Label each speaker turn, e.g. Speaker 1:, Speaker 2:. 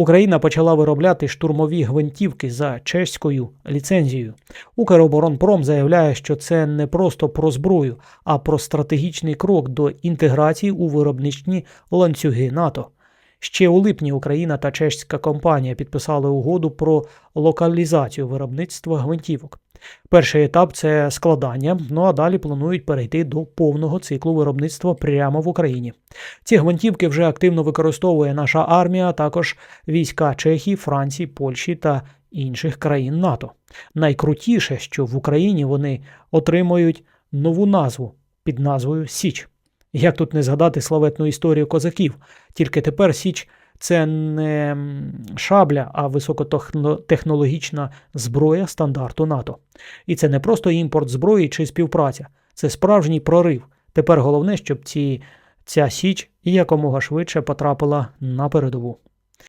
Speaker 1: Україна почала виробляти штурмові гвинтівки за чеською ліцензією. Укроборонпром заявляє, що це не просто про зброю, а про стратегічний крок до інтеграції у виробничні ланцюги НАТО. Ще у липні Україна та чеська компанія підписали угоду про локалізацію виробництва гвинтівок. Перший етап це складання, ну а далі планують перейти до повного циклу виробництва прямо в Україні. Ці гвинтівки вже активно використовує наша армія, а також війська Чехії, Франції, Польщі та інших країн НАТО. Найкрутіше, що в Україні вони отримують нову назву під назвою Січ. Як тут не згадати славетну історію козаків? Тільки тепер Січ це не шабля, а високотехнологічна зброя стандарту НАТО. І це не просто імпорт зброї чи співпраця, це справжній прорив. Тепер головне, щоб ці, ця Січ якомога швидше потрапила на передову.